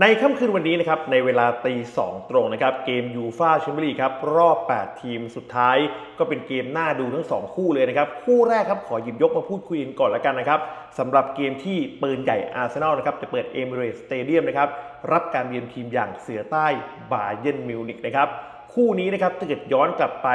ในค่ำคืนวันนี้นะครับในเวลาตีสองตรงนะครับเกมยูฟาแชมเปี้ยนลีกครับรอบ 8 ทีมสุดท้าย ก็เป็นเกมน่าดูทั้ง 2 คู่เลยนะครับ คู่แรกครับขอหยิบยกมาพูดคุยกันก่อนละกันนะครับสำหรับเกมที่ปืนใหญ่อาร์เซนอลนะครับจะเปิดเอมิเรตสเตเดียมนะครับรับการเยือนทีมอย่างเสือใต้บาเยนมิวนิกนะครับคู่นี้นะครับถ้าเกิดย้อนกลับไป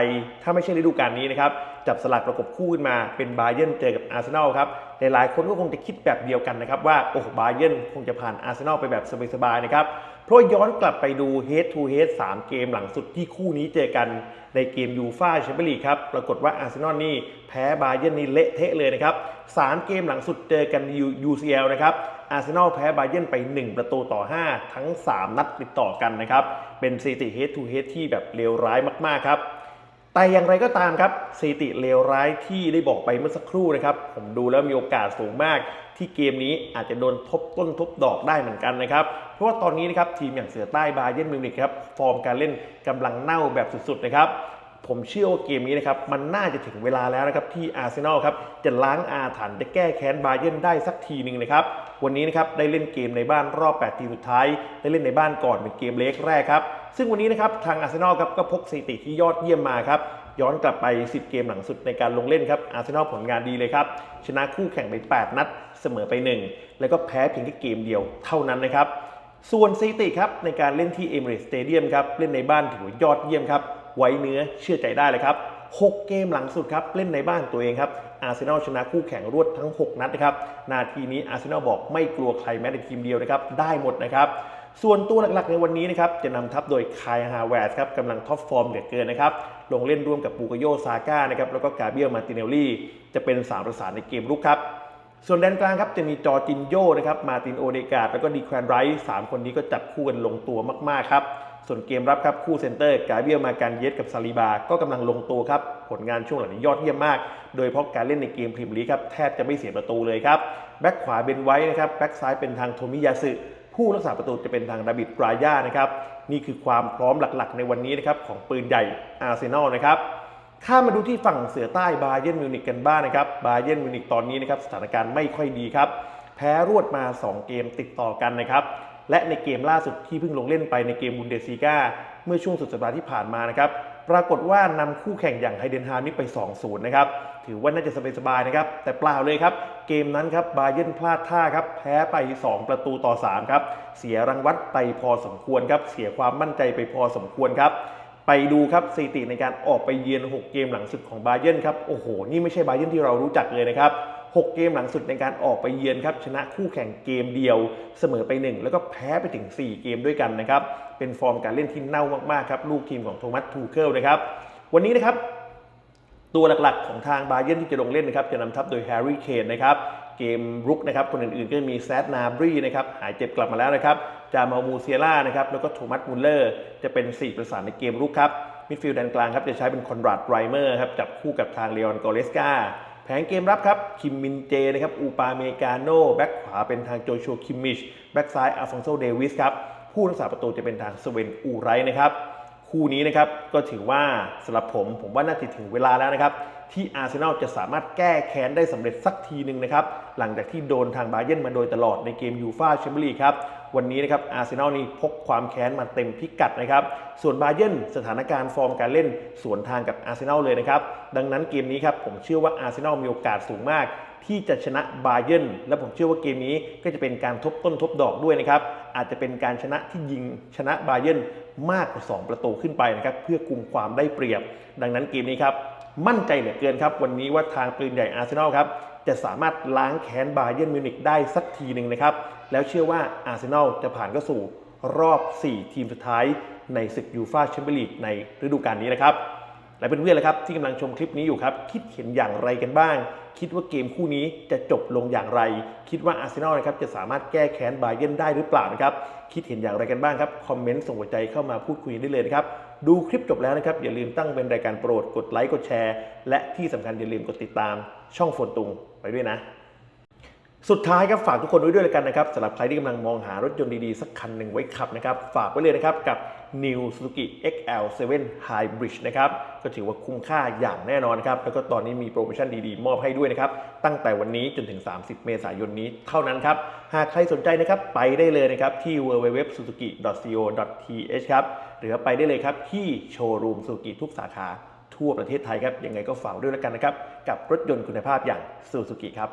ถ้าไม่ใช่ฤดูกาลนี้นะครับจับสลากประกบคู่ขึ้นมาเป็นบาเย r n เจอกับอาร์เซนอลครับหลายๆคนก็คงจะคิดแบบเดียวกันนะครับว่าโอ้บาเย r n คงจะผ่านอาร์เซนอลไปแบบสบายๆนะครับเพราะย้อนกลับไปดู head to head 3 เกมหลังสุดที่คู่นี้เจอกันในเกมยูฟาแชมเปี้ยนลีกครับปรากฏว่าอาร์เซนอลนี่แพ้บาเย r n นี่เละเทะเลยนะครับสามเกมหลังสุดเจอกัน UCL นะครับอาร์เซนอลแพ้บาเย r n ไป 1 ประตูต่อ 5 ทั้ง 3 นัดติดต่อกันนะครับเป็นสถิติ head to head ที่แบบเลวร้ายมากๆครับ แต่อย่างไรก็ตามครับสถิติเลวร้ายที่ได้บอกไปเมื่อสักครู่นะครับ ผมดูแล้วมีโอกาสสูงมาก ที่เกมนี้อาจจะโดนทบต้นทบดอกได้เหมือนกันนะครับ เพราะว่าตอนนี้นะครับทีมอย่างเสือใต้บาเยนมิวนิกครับฟอร์มการเล่นกำลังเน่าแบบสุดๆนะครับ ผมเชื่อว่าเกมนี้นะครับมันน่าจะถึงเวลาแล้วนะครับที่อาร์เซนอลครับจะล้างอาถรรพ์จะแก้แค้นบาเย r n ได้สักทีหนึ่งนะครับวันนี้นะครับได้เล่นเกมในบ้านรอบ 8 ทีมสุดท้าย ได้เล่นในบ้านก่อนเป็นเกมเล็กแรกครับซึ่งวันนี้นะครับทางอาร์เซนอลครับก็พกสถิติที่ยอดเยี่ยมมาครับย้อนกลับไป 10 เกมหลังสุดในการลงเล่นครับอาร์เซนอลผลงานดีเลยครับชนะคู่แข่งไป 8 นัด เสมอไป 1 แล้วก็แพ้เพียงแค่เกมเดียวเท่านั้นนะครับส่วนสถิติครับในการเล่นที่เอเมิเรตสเตเดียมครับเล่นในบ้านถือว่ายอดเยี่ยมครับ ไว้เนื้อเชื่อใจได้เลยครับ 6 เกมหลังสุดครับ เล่นในบ้านตัวเองครับอาร์เซนอลชนะคู่แข่งรวดทั้ง 6 นัดนะครับ นาทีนี้อาร์เซนอลบอกไม่กลัวใครแม้แต่ทีมเดียวนะครับ ได้หมดนะครับ ส่วนตัวหลักๆในวันนี้นะครับ จะนำทัพโดยคายฮาแวร์สครับกำลังท็อปฟอร์มเหลือเกินนะครับ ลงเล่นร่วมกับปูกโยซาก้านะครับ แล้วก็กาเบียลมาติเนลลี่ จะเป็นสามประสานในเกมรุกครับส่วนแดนกลางครับจะมีจอจินโยนะครับ มาตินโอเดกาดแล้วก็ดีแควนไรท์สามคนนี้ก็จับคู่กันลงตัวมากๆครับ ส่วนเกมรับครับคู่เซนเตอร์กาเบียลมาการเยสกับซาลิบา ก็กำลังลงตัวครับผลงานช่วงหลังนี้ยอดเยี่ยมมาก โดยเฉพาะการเล่นในเกมพรีเมียร์ลีกครับแทบจะไม่เสียประตูเลยครับแบ็กขวาเบนไว้นะครับแบ็กซ้ายเป็นทางโทมิยาสึผู้รักษาประตูจะเป็นทางดาบิดกราย่านะครับนี่คือความพร้อมหลักๆ ในวันนี้นะครับของปืนใหญ่อาร์เซนอลนะครับข้ามมาดูที่ฝั่งเสือใต้บาเย r n มิวนิกกันบ้างนะครับบาเย r n มิวนิกตอนนี้นะครับสถานการณ์ไม่ค่อยดีครับแพ้รวดมา 2 เกมติดต่อกันนะครับ และในเกมล่าสุดที่เพิ่งลงเล่นไปในเกมบุนเดสซีกาเมื่อช่วงสุดสัปดาห์ที่ผ่านมานะครับปรากฏว่านำคู่แข่งอย่างไฮเดนฮามนี่ไป 2-0 นะครับ ถือว่าน่าจะสบายๆนะครับ แต่เปล่าเลยครับ เกมนั้นครับบาเย r n พลาดท่าครับ แพ้ไป 2 ประตูต่อ 3 ครับ เสียรังวัดไปพอสมควรครับ เสียความมั่นใจไปพอสมควรครับ ไปดูครับสถิติในการออกไปเยือน 6 เกมหลังสุดของบาเย r n ครับ โอ้โห นี่ไม่ใช่บาเย r n ที่เรารู้จักเลยนะครับ 6 เกมหลังสุดในการออกไปเยือนครับชนะคู่แข่งเกมเดียวเสมอไป 1 แล้วก็แพ้ไปถึง 4 เกมด้วยกันนะครับเป็นฟอร์มการเล่นที่เน่ามากๆครับลูกทีมของโทมัสทูเคิลนะครับวันนี้นะครับตัวหลักๆของทางบาเย r n ที่จะลงเล่นนะครับจะนำทัพโดยแฮร์รี่เคนนะครับเกมรุกนะครับคนอื่นๆก็จะมีแซดนาบรีนะครับหายเจ็บกลับมาแล้วนะครับจามามูเซียร่านะครับแล้วก็โทมัสมูลเลอร์ จะเป็น 4 ประสานในเกมรุกครับมิดฟิลด์แดนกลางครับจะใช้เป็นคอนราดไรเมอร์ครับจับคู่กับทางเลออนกอเลสกา ผงเกมรับครับ คิมมินเจนะครับอูปาเมกาโนแบ็กขวาเป็นทางโจชัวคิมมิชแบ็กซ้ายอาฟองโซเดวิสครับผู้รักษาประตูจะเป็นทางสเวนอูไรนะครับคู่นี้นะครับก็ถือว่าสำหรับผมผมว่าน่าจะถึงเวลาแล้วนะครับ ที่อาร์เซนอลจะสามารถแก้แค้นได้สำเร็จสักทีหนึ่งนะครับ หลังจากที่โดนทางบาเย r n มาโดยตลอดในเกมยูฟาแชมเปี้ยนลีกครับ วันนี้นะครับอาร์เซนอลนี่พกความแค้นมาเต็มพิกัดนะครับ ส่วนบาเย r n สถานการณ์ฟอร์มการเล่นสวนทางกับอาร์เซนอลเลยนะครับ ดังนั้นเกมนี้ครับผมเชื่อว่าอาร์เซนอลมีโอกาสสูงมากที่จะชนะบาเย r n และผมเชื่อว่าเกมนี้ก็จะเป็นการทบต้นทบดอกด้วยนะครับ อาจจะเป็นการชนะที่ยิงชนะบาเย r n มากกว่า 2 ประตูขึ้นไปนะครับ เพื่อกุมความได้เปรียบ ดังนั้นเกมนี้ครับ มั่นใจเหลือเกินครับ วันนี้ว่าทางปืนใหญ่อาร์เซนอลครับจะสามารถล้างแค้นบาเย r n มิวนิกได้สักทีหนึ่งนะครับ แล้วเชื่อว่าอาร์เซนอลจะผ่านเข้าสู่รอบ 4 ทีมสุดท้ายในศึกยูฟาแชมเปี้ยนลีกในฤดูกาลนี้นะครับ และเพื่อนๆล่ะครับที่กำลังชมคลิปนี้อยู่ครับ คิดเห็นอย่างไรกันบ้าง คิดว่าเกมคู่นี้จะจบลงอย่างไร คิดว่าอาร์เซนอลนะครับจะสามารถแก้แค้นบาเย r n ได้หรือเปล่านะครับ คิดเห็นอย่างไรกันบ้างครับคอมเมนต์ส่งหัวใจเข้ามาพูดคุยได้เลยนะครับดูคลิปจบแล้วนะครับ อย่าลืมตั้งเป็นรายการโปรดกดไลค์กดแชร์ และที่สำคัญอย่าลืมกดติดตาม ช่องโฟนตุงไปด้วยนะสุดท้ายครับฝากทุกคนไว้ด้วยแล้วกันนะครับสำหรับใครที่กำลังมองหารถยนต์ดีๆ สักคันหนึ่งไว้ขับนะครับ ฝากไว้เลยนะครับกับ New Suzuki XL7 Hybrid นะครับก็ถือว่าคุ้มค่าอย่างแน่นอนครับ แล้วก็ตอนนี้มีโปรโมชั่นดีๆ มอบให้ด้วยนะครับ ตั้งแต่วันนี้จนถึง 30 เมษายนนี้เท่านั้นครับ หากใครสนใจนะครับ ไปได้เลยนะครับ ที่ www.suzuki.co.th ครับ หรือว่าไปได้เลยครับ ที่โชว์รูม Suzuki ทุกสาขาทั่วประเทศไทยครับ ยังไงก็ฝากด้วยแล้วกันนะครับ กับรถยนต์คุณภาพอย่าง Suzuki ครับ